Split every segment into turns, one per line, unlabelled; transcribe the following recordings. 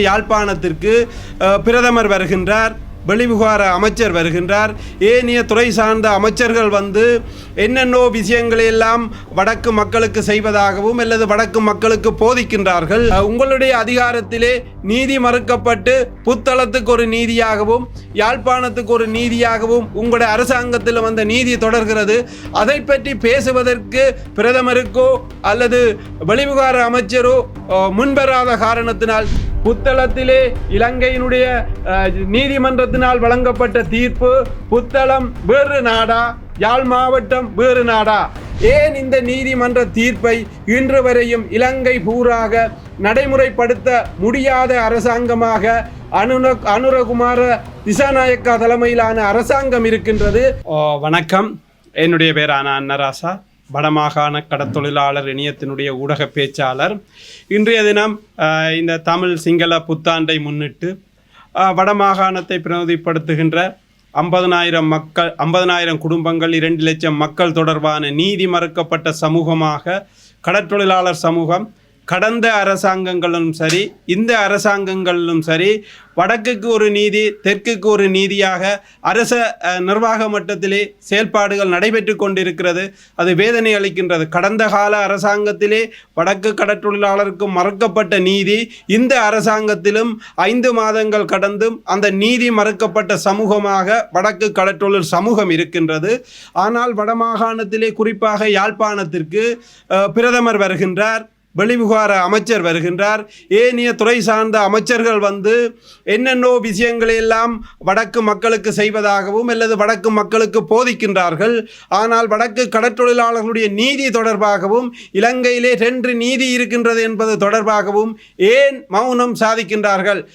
யாழ்ப்பாணத்திற்கு பிரதமர் வருகின்றார் வெளிவிவகார அமைச்சர் வருகின்றார். ஏனைய துறை சார்ந்த அமைச்சர்கள் வந்து என்னென்னோ விஷயங்களையெல்லாம் வடக்கு மக்களுக்கு செய்வதாகவும் அல்லது வடக்கு மக்களுக்கு போதிக்கின்றார்கள். உங்களுடைய அதிகாரத்திலே நீதி மறுக்கப்பட்டு புத்தளத்துக்கு ஒரு நீதியாகவும் யாழ்ப்பாணத்துக்கு ஒரு நீதியாகவும் உங்களுடைய அரசாங்கத்தில் வந்த நீதி தொடர்கிறது. அதை பற்றி பேசுவதற்கு பிரதமருக்கோ அல்லது வெளிவிவகார அமைச்சரோ முன்வராத காரணத்தினால் புத்தளத்திலே இலங்கையினுடைய நீதிமன்றத்தினால் வழங்கப்பட்ட தீர்ப்பு புத்தளம் வேறு நாடா யாழ் மாவட்டம் வேறு நாடா. ஏன் இந்த நீதிமன்ற தீர்ப்பை இன்று வரையும் இலங்கை பூராக நடைமுறைப்படுத்த முடியாத அரசாங்கமாக அனுர அனுரகுமார திசாநாயக்கா தலைமையிலான அரசாங்கம் இருக்கின்றது? வணக்கம். என்னுடைய பேரான அன்னராசா. வடமாகாண கடத்தொழிலாளர் இணையத்தினுடைய ஊடக பேச்சாளர். இன்றைய தினம் இந்த தமிழ் சிங்கள புத்தாண்டை முன்னிட்டு வடமாகாணத்தை பிரதிநிதிப்படுத்துகின்ற ஐம்பதனாயிரம் மக்கள் ஐம்பதனாயிரம் குடும்பங்கள் இரண்டு லட்சம் மக்கள் தொடர்பான நீதி மறுக்கப்பட்ட சமூகமாக கடற்றொழிலாளர் சமூகம் கடந்த அரசாங்கங்களும் சரி இந்த அரசாங்கங்களிலும் சரி வடக்குக்கு ஒரு நீதி தெற்குக்கு ஒரு நீதியாக அரச நிர்வாக மட்டத்திலே செயல்பாடுகள் நடைபெற்று கொண்டிருக்கிறது. அது வேதனை அளிக்கின்றது. கடந்த கால அரசாங்கத்திலே வடக்கு கடற்றொழிலாளருக்கு மறுக்கப்பட்ட நீதி இந்த அரசாங்கத்திலும் ஐந்து மாதங்கள் கடந்தும் அந்த நீதி மறுக்கப்பட்ட சமூகமாக வடக்கு கடற்றொழில் சமூகம் இருக்கின்றது. ஆனால் வடமாகாணத்திலே குறிப்பாக யாழ்ப்பாணத்திற்கு பிரதமர் வருகின்றார். வெளிவிவகார அமைச்சர் வருகின்றார். ஏனைய துறை சார்ந்த அமைச்சர்கள் வந்து என்னென்னோ விஷயங்களை எல்லாம் வடக்கு மக்களுக்கு செய்வதாகவும் அல்லது வடக்கு மக்களுக்கு போதிக்கின்றார்கள். ஆனால் வடக்கு கடற்றொழிலாளர்களுடைய நீதி தொடர்பாகவும் இலங்கையிலே ரெண்டு நீதி இருக்கின்றது என்பது தொடர்பாகவும் ஏன் மௌனம் சாதிக்கின்றார்கள்?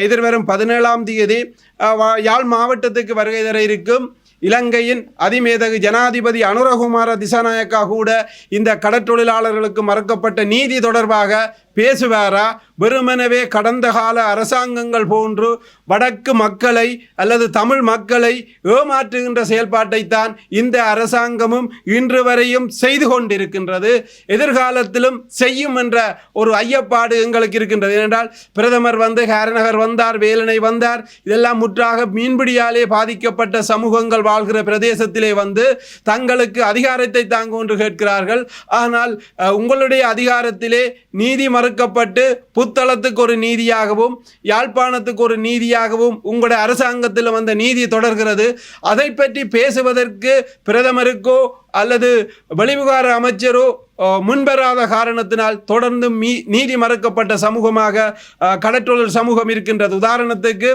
எதிர்வரும் பதினேழாம் தேதி வா- யாழ் மாவட்டத்துக்கு வருகை தர இருக்கும். இலங்கையின் அதிமேதகு ஜனாதிபதி அனுரகுமார திசாநாயக்கா கூட இந்த கடற்றொழிலாளர்களுக்கு மறுக்கப்பட்ட நீதி தொடர்பாக பேசுவாரா? வெறுமனவே கடந்த கால அரசாங்கங்கள் போன்று வடக்கு மக்களை அல்லது தமிழ் மக்களை ஏமாற்றுகின்ற செயல்பாட்டைத்தான் இந்த அரசாங்கமும் இன்று வரையும் செய்து கொண்டிருக்கின்றது. எதிர்காலத்திலும் செய்யும் என்ற ஒரு ஐயப்பாடு எங்களுக்கு இருக்கின்றது. ஏனென்றால் பிரதமர் வந்து ஹேரநகர் வந்தார் வேலனை வந்தார். இதெல்லாம் முற்றாக மீன்பிடியாலே பாதிக்கப்பட்ட சமூகங்கள் வாழ்கிற பிரதேசத்திலே வந்து தங்களுக்கு அதிகாரத்தை தாங்க ஒன்று கேட்கிறார்கள். ஆனால் உங்களுடைய அதிகாரத்திலே நீதிமன்ற மறுக்கப்பட்டு புத்தளத்துக்கு ஒரு நீதியாகவும் யாழ்ப்பாணத்துக்கு ஒரு நீதியாகவும் உங்களுடைய அரசாங்கத்தில் வந்த நீதி தொடர்கிறது. அதை பற்றி பேசுவதற்கு பிரதமருக்கோ அல்லது வெளிவிகார அமைச்சரோ முன்பெறாத காரணத்தினால் தொடர்ந்து மீ நீதி மறுக்கப்பட்ட சமூகமாக கடற்றொழில் சமூகம் இருக்கின்றது. உதாரணத்துக்கு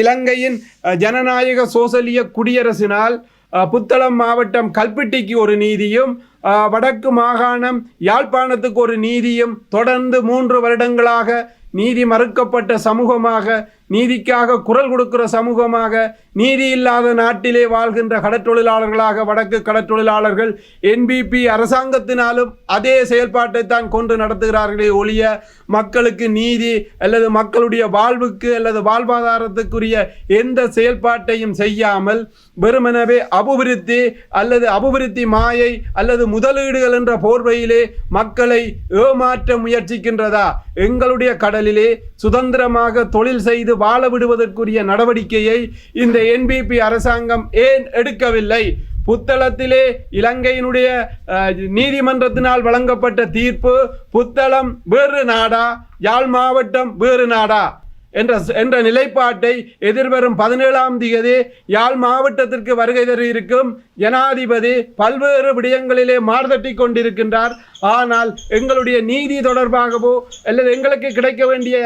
இலங்கையின் ஜனநாயக சோசலிய குடியரசினால் புத்தளம் மாவட்டம் கல்பிட்டிக்கு ஒரு நீதியும் வடக்கு மாகாணம் யாழ்ப்பாணத்துக்கு ஒரு நீதியும் தொடர்ந்து மூன்று வருடங்களாக நீதி மறுக்கப்பட்ட சமூகமாக நீதிக்காக குரல் கொடுக்கிற சமூகமாக நீதி இல்லாத நாட்டிலே வாழ்கின்ற கடற்றொழிலாளர்களாக வடக்கு கடற்றொழிலாளர்கள் என்பிபி அரசாங்கத்தினாலும் அதே செயல்பாட்டை தான் கொண்டு நடத்துகிறார்களே ஒழிய மக்களுக்கு நீதி அல்லது மக்களுடைய வாழ்வுக்கு அல்லது வாழ்வாதாரத்துக்குரிய எந்த செயல்பாட்டையும் செய்யாமல் வெறுமனவே அபிவிருத்தி அல்லது அபிவிருத்தி மாயை அல்லது முதலீடுகள் என்ற போர்வையிலே மக்களை ஏமாற்ற முயற்சிக்கின்றதா? எங்களுடைய கடலிலே சுதந்திரமாக தொழில் செய்து வாழ விடுவதற்குரிய நடவடிக்கையை இந்த என்பிபி அரசாங்கம் ஏன் எடுக்கவில்லை? புத்தளத்திலே இலங்கையினுடைய நீதிமன்றத்தினால் வழங்கப்பட்ட தீர்ப்பு புத்தளம் வேறு நாடா? யாழ் மாவட்டம் வேறு நாடா? என்ற என்ற நிலைப்பாட்டை எதிர்வரும் பதினேழாம் தேதி யாழ் மாவட்டத்திற்கு வருகை தர இருக்கும் ஜனாதிபதி பல்வேறு விடயங்களிலே மார்தட்டி கொண்டிருக்கின்றார். ஆனால் எங்களுடைய நீதி தொடர்பாகவோ அல்லது எங்களுக்கு கிடைக்க வேண்டிய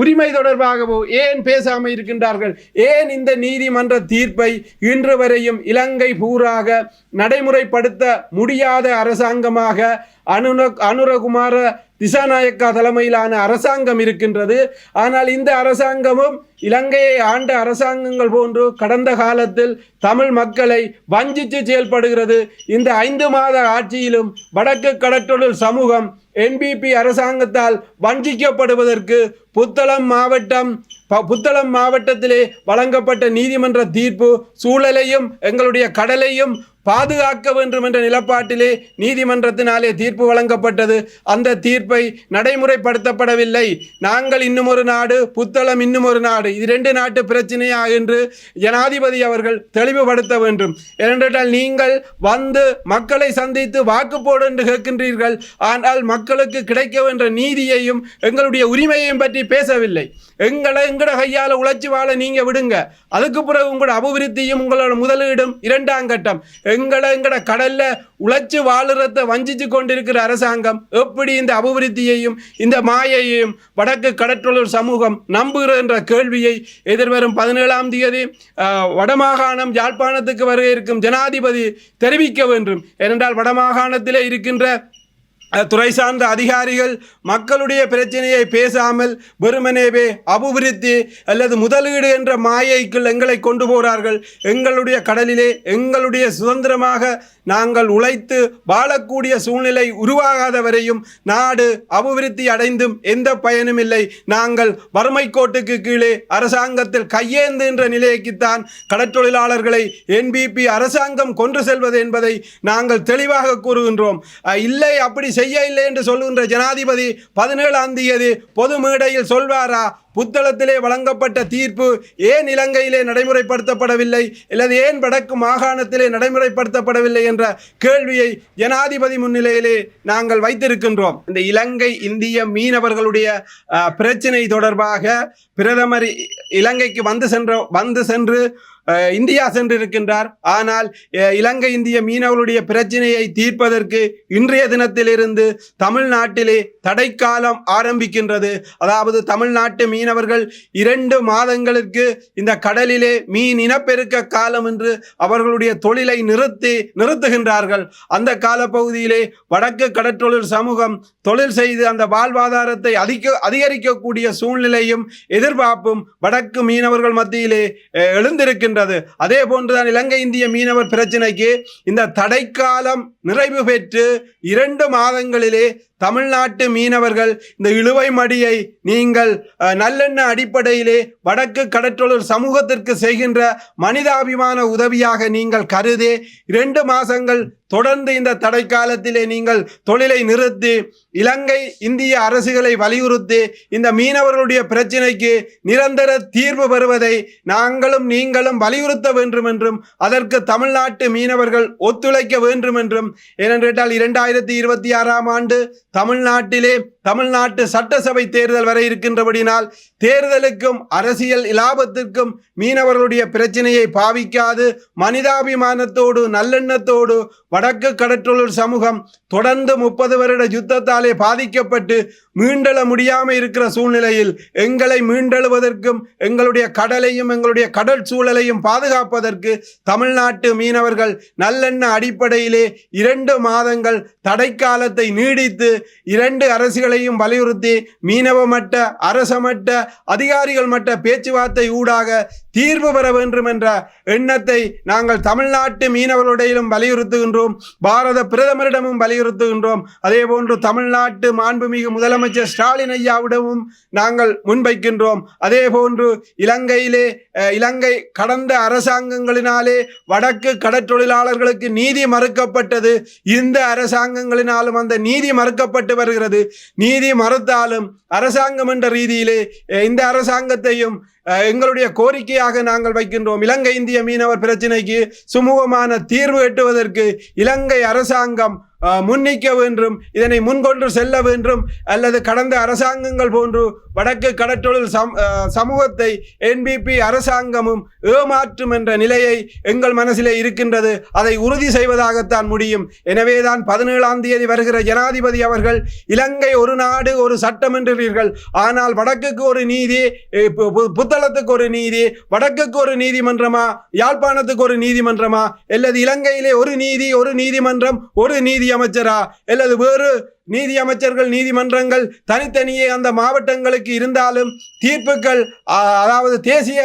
உரிமை தொடர்பாகவோ ஏன் பேசாமல் இருக்கின்றார்கள்? ஏன் இந்த நீதிமன்ற தீர்ப்பை இன்று வரையும் இலங்கை பூராக நடைமுறைப்படுத்த முடியாத அரசாங்கமாக அனுர அனுரகுமார திசாநாயக்கா தலைமையிலான அரசாங்கம் இருக்கின்றது. ஆனால் இந்த அரசாங்கமும் இலங்கையை ஆண்ட அரசாங்கங்கள் போன்று கடந்த காலத்தில் தமிழ் மக்களை வஞ்சித்து செயல்படுகிறது. இந்த ஐந்து மாத ஆட்சியிலும் வடக்கு கடற்றொழில் சமூகம் என்பிபி அரசாங்கத்தால் வஞ்சிக்கப்படுவதற்கு புத்தளம் மாவட்டம் புத்தளம் மாவட்டத்திலே வழங்கப்பட்ட நீதிமன்ற தீர்ப்பு சூழலையும் எங்களுடைய கடலையும் பாதுகாக்க வேண்டும் என்ற நிலப்பாட்டிலே நீதிமன்றத்தினாலே தீர்ப்பு வழங்கப்பட்டது. அந்த தீர்ப்பை நடைமுறைப்படுத்தப்படவில்லை. நாங்கள் இன்னும் ஒரு நாடு புத்தளம் இன்னும் ஒரு நாடு. இது ரெண்டு நாட்டு பிரச்சனையா என்று ஜனாதிபதி அவர்கள் தெளிவுபடுத்த வேண்டும். ஏனென்றால் நீங்கள் வந்து மக்களை சந்தித்து வாக்கு போடு என்று கேட்கின்றீர்கள். ஆனால் மக்களுக்கு கிடைக்க வேண்ட நீதியையும் எங்களுடைய உரிமையையும் பற்றி பேசவில்லை. எங்களை எங்கட கையால் உழைச்சி வாழ நீங்கள் விடுங்க. அதுக்கு பிறகு உங்களோட அபிவிருத்தியும் உங்களோட முதலீடும் இரண்டாம் கட்டம். எங்களை எங்கட கடல்ல உழைச்சி வாழுறத வஞ்சிச்சு கொண்டிருக்கிற அரசாங்கம் எப்படி இந்த அபிவிருத்தியையும் இந்த மாயையையும் வடக்கு கடற்றொழில் சமூகம் நம்புகிற என்ற கேள்வியை எதிர்வரும் பதினேழாம் தேதி வடமாகாணம் யாழ்ப்பாணத்துக்கு வருகை இருக்கும் ஜனாதிபதி தெரிவிக்க வேண்டும். ஏனென்றால் வடமாகாணத்திலே இருக்கின்ற துறை சார்ந்த அதிகாரிகள் மக்களுடைய பிரச்சனையை பேசாமல் வெறுமனேவே அபிவிருத்தி அல்லது முதலீடு என்ற மாயைக்குள் எங்களை கொண்டு போகிறார்கள் எங்களுடைய கடலிலே எங்களுடைய சுதந்திரமாக நாங்கள் உழைத்து வாழக்கூடிய சூழ்நிலை உருவாகாத வரையும் நாடு அபிவிருத்தி அடைந்தும் எந்த பயனும் இல்லை. நாங்கள் வறுமை கோட்டுக்கு கீழே அரசாங்கத்தில் கையேந்துகின்ற நிலைக்குத்தான் கடற்றொழிலாளர்களை என்பிபி அரசாங்கம் கொண்டு செல்வது என்பதை நாங்கள் தெளிவாக கூறுகின்றோம். இல்லை அப்படி செய்ய இல்லை என்று சொல்லுகின்ற ஜனாதிபதி பதினேழாம் தேதி பொது மேடையில் சொல்வாரா? புத்தளத்திலே வழங்கப்பட்ட தீர்ப்பு ஏன் இலங்கையிலே நடைமுறைப்படுத்தப்படவில்லை? அல்லது ஏன் வடக்கு மாகாணத்திலே நடைமுறைப்படுத்தப்படவில்லை என்ற கேள்வியை ஜனாதிபதி முன்னிலையிலே நாங்கள் வைத்திருக்கின்றோம். இந்த இலங்கை இந்திய மீனவர்களுடைய பிரச்சினை தொடர்பாக பிரதமர் இ- இலங்கைக்கு வந்து சென்ற வந்து சென்று இந்தியா சென்றிருக்கின்றார். ஆனால் இலங்கை இந்திய மீனவர்களுடைய பிரச்சனையை தீர்ப்பதற்கு இன்றைய தினத்திலிருந்து தமிழ்நாட்டிலே தடைக்காலம் ஆரம்பிக்கின்றது. அதாவது தமிழ்நாட்டு மீனவர்கள் இரண்டு மாதங்களுக்கு இந்த கடலிலே மீன் இனப்பெருக்க காலம் என்று அவர்களுடைய தொழிலை நிறுத்தி நிறுத்துகின்றார்கள். அந்த காலப்பகுதியிலே வடக்கு கடற்றொழில் சமூகம் தொழில் செய்து அந்த வாழ்வாதாரத்தை அதிக அதிகரிக்கக்கூடிய சூழ்நிலையும் எதிர்பார்ப்பும் வடக்கு மீனவர்கள் மத்தியிலே எழுந்திருக்கின்றன. இருக்கின்றது. அதே போன்றுதான் இலங்கை இந்திய மீனவர் பிரச்சனைக்கு இந்த தடைக்காலம் நிறைவு பெற்று இரண்டு மாதங்களிலே தமிழ்நாட்டு மீனவர்கள் இந்த இழுவை மடியை நீங்கள் நல்லெண்ண அடிப்படையிலே வடக்கு கடற்றொழில் சமூகத்திற்கு செய்கின்ற மனிதாபிமான உதவியாக நீங்கள் கருதே இரண்டு மாதங்கள் தொடர்ந்து இந்த தடை காலத்திலே நீங்கள் தொழிலை நிறுத்தி இலங்கை இந்திய அரசுகளை வலியுறுத்தி இந்த மீனவர்களுடைய பிரச்சினைக்கு நிரந்தர தீர்வு பெறுவதை நாங்களும் நீங்களும் வலியுறுத்த வேண்டும் என்றும் அதற்கு தமிழ்நாட்டு மீனவர்கள் ஒத்துழைக்க வேண்டும் என்றும் ஏனென்றால் இரண்டாயிரத்தி இருபத்தி ஆறாம் ஆண்டு தமிழ்நாட்டிலே தமிழ்நாட்டு சட்டசபை தேர்தல் வர இருக்கின்றபடினால் தேர்தலுக்கும் அரசியல் இலாபத்திற்கும் மீனவர்களுடைய பிரச்சனையை பாவிக்காது மனிதாபிமானத்தோடு நல்லெண்ணத்தோடு வடக்கு கடற்றொழில் சமூகம் தொடர்ந்து முப்பது வருட யுத்தத்தாலே பாதிக்கப்பட்டு மீண்டெழ முடியாமல் இருக்கிற சூழ்நிலையில் எங்களை மீண்டெழுவதற்கும் எங்களுடைய கடலையும் எங்களுடைய கடல் சூழலையும் பாதுகாப்பதற்கு தமிழ்நாட்டு மீனவர்கள் நல்லெண்ண அடிப்படையிலே இரண்டு மாதங்கள் தடைக்காலத்தை நீடித்து இரண்டு அரசுகளையும் வலியுறுத்தி மீனவ மட்ட அரச மட்ட அதிகாரிகள் மட்ட பேச்சுவார்த்தை ஊடாக தீர்வு பெற வேண்டும் என்ற எண்ணத்தை நாங்கள் தமிழ்நாட்டு மீனவர்களிடையிலும் வலியுறுத்துகின்றோம். பாரத பிரதமரிடமும் வலியுறுத்துகின்றோம். அதே போன்று தமிழ்நாட்டு மாண்புமிகு முதலமைச்சர் ஸ்டாலின் ஐயாவிடமும் நாங்கள் முன்வைக்கின்றோம். அதே போன்று இலங்கையிலே இலங்கை கடந்த அரசாங்கங்களினாலே வடக்கு கடற்றொழிலாளர்களுக்கு நீதி மறுக்கப்பட்டது. இந்த அரசாங்கங்களினாலும் அந்த நீதி மறுக்கப்பட்டு வருகிறது. நீதி மறுத்தாலும் அரசாங்கம் என்ற ரீதியிலே இந்த அரசாங்கத்தையும் எங்களுடைய கோரிக்கையாக நாங்கள் வைக்கின்றோம். இலங்கை இந்திய மீனவர் பிரச்சினைக்கு சுமூகமான தீர்வு எட்டுவதற்கு இலங்கை அரசாங்கம் முன்னிக்க வேண்டும் இதனை முன்கொண்டு செல்ல வேண்டும் அல்லது கடந்த அரசாங்கங்கள் போன்று வடக்கு கடற்றொழில் சம் சமூகத்தை என்பிபி அரசாங்கமும் ஏமாற்றும் என்ற நிலையை எங்கள் மனசிலே இருக்கின்றது. அதை உறுதி செய்வதாகத்தான் முடியும். எனவேதான் பதினேழாம் தேதி வருகிற ஜனாதிபதி அவர்கள் இலங்கை ஒரு நாடு ஒரு சட்டம் என்றீர்கள். ஆனால் வடக்குக்கு ஒரு நீதி பு- பு- புத்தளத்துக்கு ஒரு நீதி வடக்குக்கு ஒரு நீதிமன்றமா யாழ்ப்பாணத்துக்கு ஒரு நீதிமன்றமா அல்லது இலங்கையிலே ஒரு நீதி ஒரு நீதிமன்றம் ஒரு நீதி அமைச்சரா? அல்லது வேறு நீதி அமைச்சர்கள் நீதிமன்றங்கள் தனித்தனியே அந்த மாவட்டங்களுக்கு இருந்தாலும் தீர்ப்புகள் அதாவது தேசிய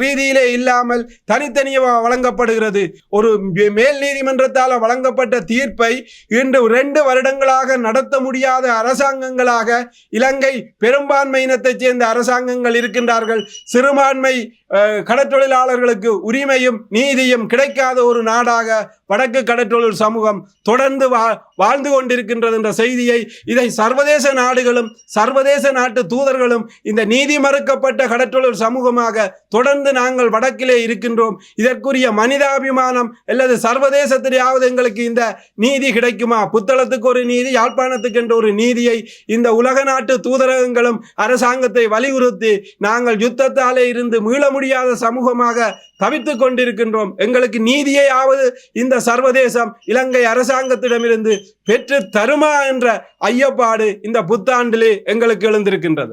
ரீதியிலே இல்லாமல் தனித்தனியே வ- வழங்கப்படுகிறது. ஒரு மேல் நீதிமன்றத்தால் வழங்கப்பட்ட தீர்ப்பை இன்று ரெண்டு வருடங்களாக நடத்த முடியாத அரசாங்கங்களாக இலங்கை பெரும்பான்மை இனத்தைச் சேர்ந்த அரசாங்கங்கள் இருக்கின்றார்கள். சிறுபான்மை கடற்றொழிலாளர்களுக்கு உரிமையும் நீதியும் கிடைக்காத ஒரு நாடாக வடக்கு கடற்றொழில் சமூகம் தொடர்ந்து வா- வாழ்ந்து கொண்டிருக்கின்றது என்ற செய்தியை இதை சர்வதேச நாடுகளும் சர்வதேச நாட்டு தூதர்களும் இந்த நீதி மறுக்கப்பட்ட கடற்றொழில் சமூகமாக தொடர்ந்து நாங்கள் வடக்கிலே இருக்கின்றோம். இதற்குரிய மனிதாபிமானம் அல்லது சர்வதேசத்திலேயாவது எங்களுக்கு இந்த நீதி கிடைக்குமா? புத்தளத்துக்கு ஒரு நீதி யாழ்ப்பாணத்துக்கு என்ற ஒரு நீதியை இந்த உலக நாட்டு தூதரகங்களும் அரசாங்கத்தை வலியுறுத்தி நாங்கள் யுத்தத்தாலே இருந்து மீள முடியாத சமூகமாக தவித்துக் கொண்டிருக்கின்றோம். எங்களுக்கு நீதியையாவது இந்த சர்வதேசம் இலங்கை அரசாங்கத்திடமிருந்து பெற்று தருமா என்ற ஐயப்பாடு இந்த புத்தாண்டிலே எங்களுக்கு எழுந்திருக்கின்றது.